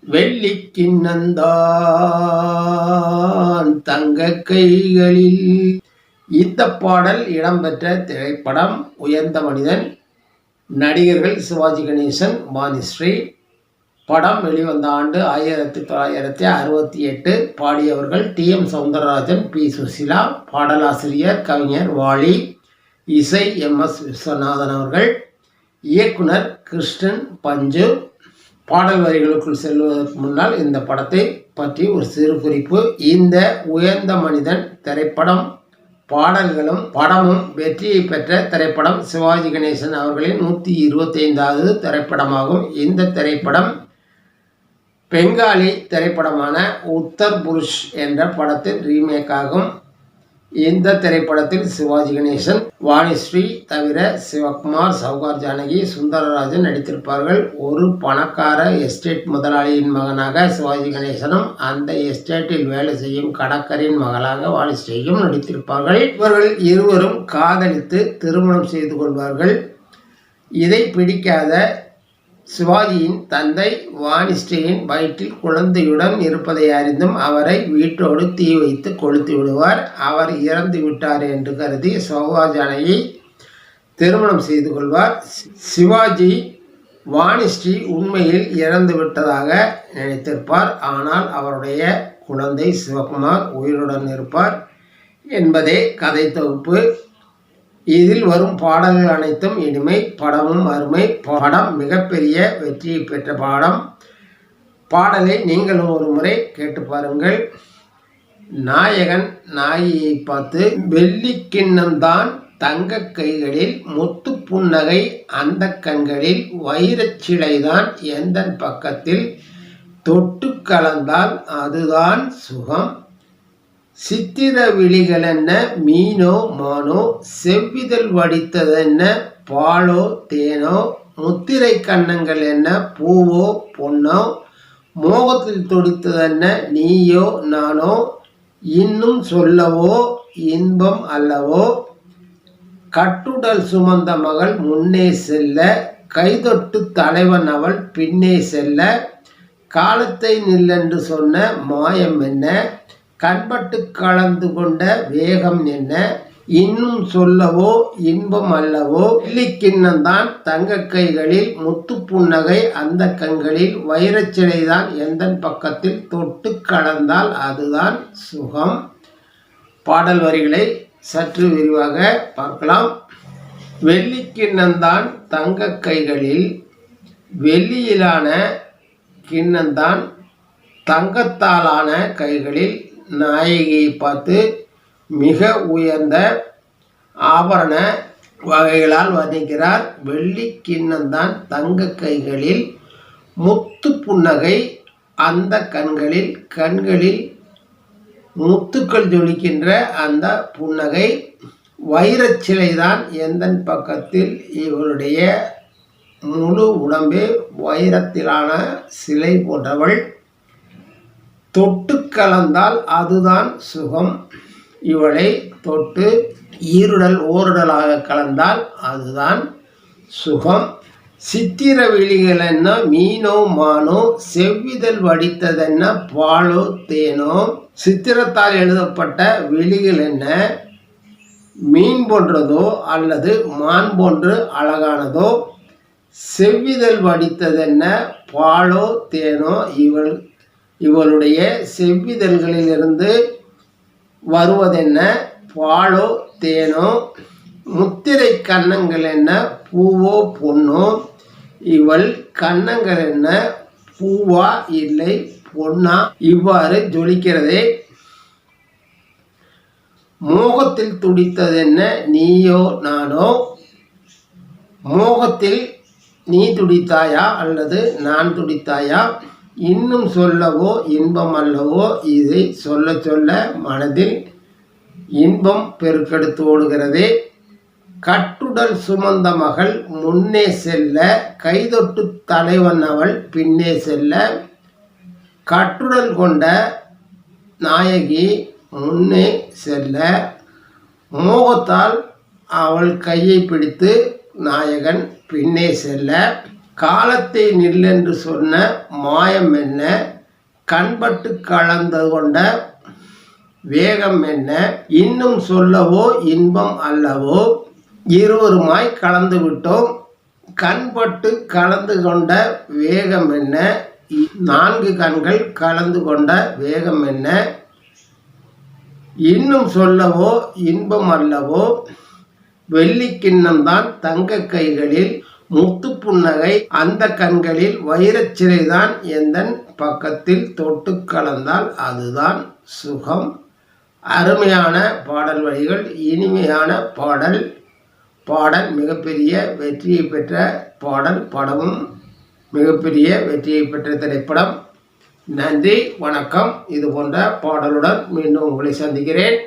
வெள்ளி கிண்ணந்தான் தங்க கைகளில். இந்த பாடல் இடம்பெற்ற திரைப்படம் உயர்ந்த மனிதன் நடிகர்கள் சிவாஜி கணேசன் மானிஸ்ரீ படம் வெளிவந்த ஆண்டு ஆயிரத்தி தொள்ளாயிரத்தி அறுபத்தி எட்டு பாடியவர்கள் T. M. Soundararajan P. Susheela பாடலாசிரியர் கவிஞர் வாலி இசை எம். எஸ். விஸ்வநாதன் அவர்கள் இயக்குனர் கிருஷ்ணன் பஞ்சு பாடல் வரிகளுக்குள் செல்வதற்கு முன்னால் இந்த படத்தை பற்றி ஒரு சிறு குறிப்பு. இந்த உயர்ந்த மனிதன் திரைப்படம் பாடல்களும் படமும் வெற்றியை பெற்ற திரைப்படம் சிவாஜி கணேசன் அவர்களின் நூற்றி இருபத்தைந்தாவது திரைப்படமாகும். இந்த திரைப்படம் பெங்காலி திரைப்படமான உத்தர் புருஷ் என்ற படத்தின் ரீமேக் ஆகும் இந்த திரைப்படத்தில் சிவாஜி கணேசன் வாணிஸ்ரீ தவிர சிவகுமார் சௌகார் ஜானகி சுந்தரராஜன் நடித்திருப்பார்கள். ஒரு பணக்கார எஸ்டேட் முதலாளியின் மகனாக சிவாஜி கணேசனும் அந்த எஸ்டேட்டில் வேலை செய்யும் கடற்கரின் மகளாக வாணிஸ்ரீயும் நடித்திருப்பார்கள். இவர்கள் இருவரும் காதலித்து திருமணம் செய்து கொள்வார்கள். இதை பிடிக்காத சிவாஜியின் தந்தை வாணிஸ்ரீயின் வயிற்றில் குழந்தையுடன் இருப்பதை அறிந்தும் அவரை வீட்டோடு தீ வைத்து கொளுத்து விடுவார். அவர் இறந்து விட்டார் என்று கருதி சௌவாஜானையை திருமணம் செய்து கொள்வார். சிவாஜி வாணிஸ்ரீ உண்மையில் இறந்து விட்டதாக நினைத்திருப்பார். ஆனால் அவருடைய குழந்தை சிவகுமார் உயிருடன் இருப்பார் என்பதே கதை தொகுப்பு. இதில் வரும் பாடல்கள் அனைத்தும் இனிமை படமும் அருமை படம் மிகப்பெரிய வெற்றியை பெற்ற பாடம். பாடலை நீங்களும் ஒரு முறை கேட்டு பாருங்கள். நாயகன் நாயியை பார்த்து வெள்ளிக்கிண்ணம்தான் தங்க கைகளில் முத்து புன்னகை அந்த கண்களில் வைரச் சிலைதான் எந்த பக்கத்தில் தொட்டு கலந்தால் அதுதான் சுகம். சித்திர விழிகள் என்ன? மீனோ மானோ? செவ்விதழ் வடித்ததென்ன பாலோ தேனோ? முத்திரை கன்னங்கள் என்ன? பூவோ பொன்னோ? மோகத்தில் தொடுத்ததென்ன நீயோ நானோ? இன்னும் சொல்லவோ? இன்பம் அல்லவோ? கட்டுடல் சுமந்த மகள் முன்னே செல்ல கைதொட்டு தலைவன் அவள் பின்னே செல்ல காலத்தை நில்லென்று சொன்ன மாயம் என்ன? கண்பட்டு கலந்து கொண்ட வேகம் என்ன? இன்னும் சொல்லவோ இன்பம் அல்லவோ? வெள்ளிக்கிண்ணந்தான் தங்க கைகளில் முத்து புன்னகை அந்த கண்களில் வைரச்சிலைதான் எந்த பக்கத்தில் தொட்டு கலந்தால் அதுதான் சுகம். பாடல் வரிகளை சற்று விரிவாக பார்க்கலாம். வெள்ளிக்கிண்ணந்தான் தங்க கைகளில் வெள்ளியிலான கிண்ணந்தான் தங்கத்தாலான கைகளில் நாயகியை பார்த்து மிக உயர்ந்த ஆபரண வகைகளால் வர்ணிக்கிறார் வெள்ளி கிண்ணந்தான் தங்க கைகளில் முத்து புன்னகை அந்த கண்களில் கண்களில் முத்துக்கள் ஜொலிக்கின்ற அந்த புன்னகை. வைரச் சிலைதான் எந்த பக்கத்தில் இவருடைய முழு உடம்பே வைரத்திலான சிலை போன்றவள். தொட்டு கலந்தால் அதுதான் சுகம். இவளை தொட்டு ஈருடல் ஓருடலாக கலந்தால் அதுதான் சுகம். சித்திர விழிகள் என்ன மீனோ மானோ செவ்விதழ் வடித்ததென்ன பாலோ தேனோ? சித்திரத்தால் எழுதப்பட்ட விழிகள் என்ன மீன் போன்றதோ அல்லது மான் போன்று அழகானதோ? செவ்விதழ் வடித்ததென்ன? பாலோ தேனோ? இவள் இவளுடைய செவ்விதழ்களிலிருந்து வருவதென்ன? பாலோ தேனோ? முத்திரை கன்னங்கள் என்ன? பூவோ பொன்னோ? இவள் கன்னங்கள் என்ன? பூவா இல்லை பொன்னா? இவ்வாறு ஜொலிக்கிறதே. மோகத்தில் துடித்ததென்ன? நீயோ நானோ? மோகத்தில் நீ துடித்தாயா? அல்லது நான் துடித்தாயா? இன்னும் சொல்லவோ இன்பம் அல்லவோ இதை சொல்ல சொல்ல மனதில் இன்பம் பெருக்கெடுத்து ஓடுகிறதே. கட்டுடல் சுமந்த மகள் முன்னே செல்ல கைதொட்டு தலைவன் அவள் பின்னே செல்ல. கட்டுடல் கொண்ட நாயகி முன்னே செல்ல. மோகத்தால் அவள் கையை பிடித்து நாயகன் பின்னே செல்ல. காலத்தை நில்லென்று சொன்ன மாயம் என்ன? கண்பட்டு கலந்து கொண்ட வேகம் என்ன? இன்னும் சொல்லவோ இன்பம் அல்லவோ? இருவருமாய் கலந்து விட்டோம். கண்பட்டு கலந்து கொண்ட வேகம் என்ன? இ- நான்கு கண்கள் கலந்து கொண்ட வேகம் என்ன? இன்னும் சொல்லவோ இன்பம் அல்லவோ? வெள்ளி கிண்ணம்தான் தங்க கைகளில் முத்து புன்னகை அந்த கண்களில் வைரச் சிறைதான் எந்தன் பக்கத்தில் தொட்டு கலந்தால் அதுதான் சுகம். அருமையான பாடல் வரிகள் இனிமையான பாடல். பாடல் மிகப்பெரிய வெற்றியை பெற்ற பாடல் படமும் மிகப்பெரிய வெற்றியை பெற்ற திரைப்படம். நன்றி வணக்கம். இது போன்ற பாடலுடன் மீண்டும் உங்களை சந்திக்கிறேன்.